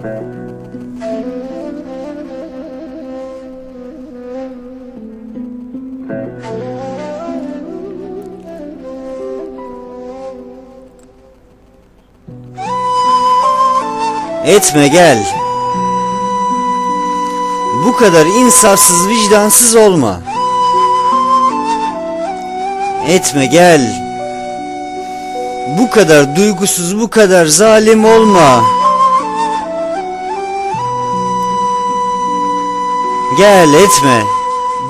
Etme gel. Bu kadar insafsız vicdansız olma. Etme gel. Bu kadar duygusuz bu kadar zalim olma. Gel etme.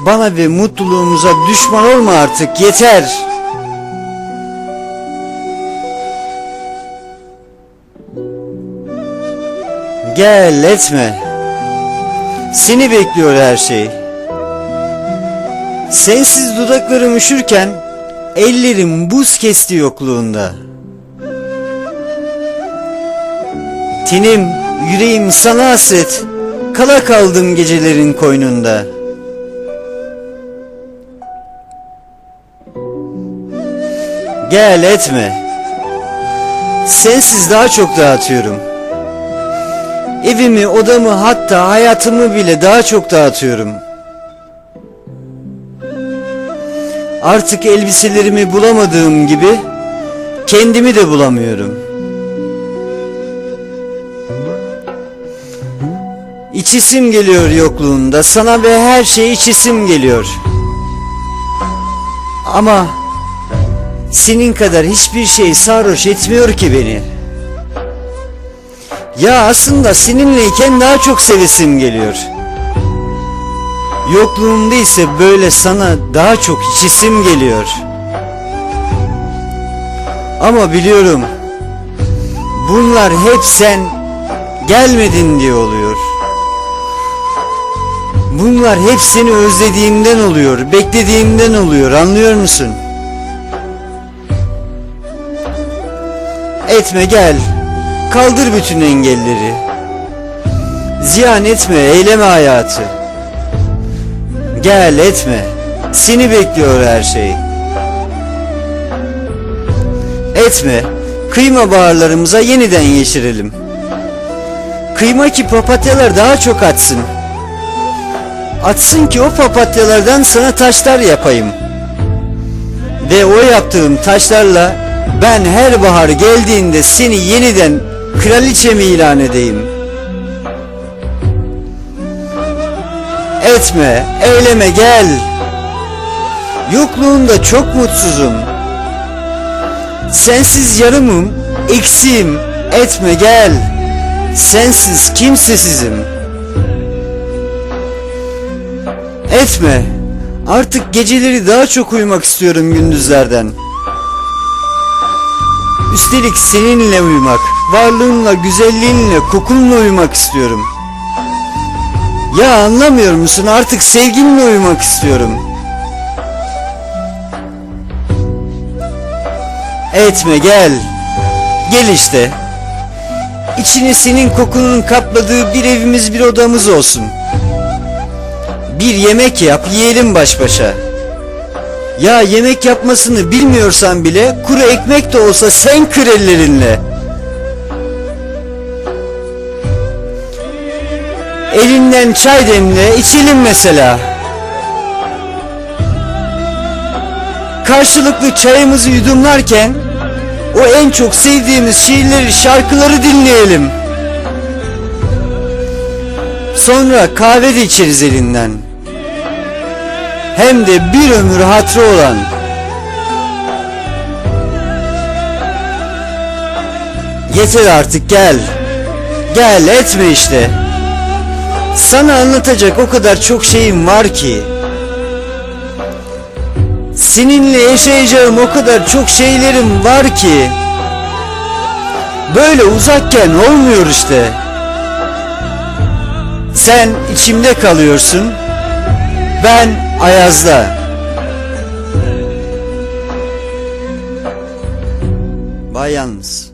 Bana ve mutluluğumuza düşman olma artık yeter. Gel etme. Seni bekliyor her şey. Sensiz dudaklarım üşürken ellerim buz kesti yokluğunda. Tenim, yüreğim sana hasret. Kala kaldım gecelerin koynunda. Gel etme. Sensiz daha çok dağıtıyorum. Evimi, odamı hatta hayatımı bile daha çok dağıtıyorum. Artık elbiselerimi bulamadığım gibi kendimi de bulamıyorum. İçisim geliyor yokluğunda sana ve her şey içisim geliyor. Ama senin kadar hiçbir şey sarhoş etmiyor ki beni. Ya aslında seninleyken daha çok sevesim geliyor. Yokluğumda ise böyle sana daha çok içisim geliyor. Ama biliyorum bunlar hep sen gelmedin diye oluyor. Bunlar hep seni özlediğimden oluyor, beklediğimden oluyor anlıyor musun? Etme gel. Kaldır bütün engelleri. Ziyan etme, eyleme hayatı. Gel etme. Seni bekliyor her şey. Etme. Kıyma bağırlarımıza yeniden yeşirelim. Kıyma ki papatyalar daha çok atsın. Atsın ki o papatyalardan sana taşlar yapayım. Ve o yaptığım taşlarla ben her bahar geldiğinde seni yeniden kraliçemi ilan edeyim. Etme, eyleme gel. Yokluğunda çok mutsuzum. Sensiz yarımım, eksiğim. Etme gel. Sensiz kimsesizim. Etme. Artık geceleri daha çok uyumak istiyorum gündüzlerden. Üstelik seninle uyumak, varlığınla, güzelliğinle, kokunla uyumak istiyorum. Ya anlamıyor musun? Artık sevginle uyumak istiyorum. Etme gel. Gel işte. İçini senin kokunun kapladığı bir evimiz bir odamız olsun. Bir yemek yap, yiyelim baş başa. Ya yemek yapmasını bilmiyorsan bile kuru ekmek de olsa sen kır ellerinle. Elinden çay demle içelim mesela. Karşılıklı çayımızı yudumlarken o en çok sevdiğimiz şiirleri, şarkıları dinleyelim. Sonra kahve de içeriz elinden. Hem de bir ömür hatrı olan. Yeter artık gel. Gel etme işte. Sana anlatacak o kadar çok şeyim var ki. Seninle yaşayacağım o kadar çok şeylerim var ki. Böyle uzakken olmuyor işte. Sen içimde kalıyorsun. Ben Ayaz'da. Bay Yalnız.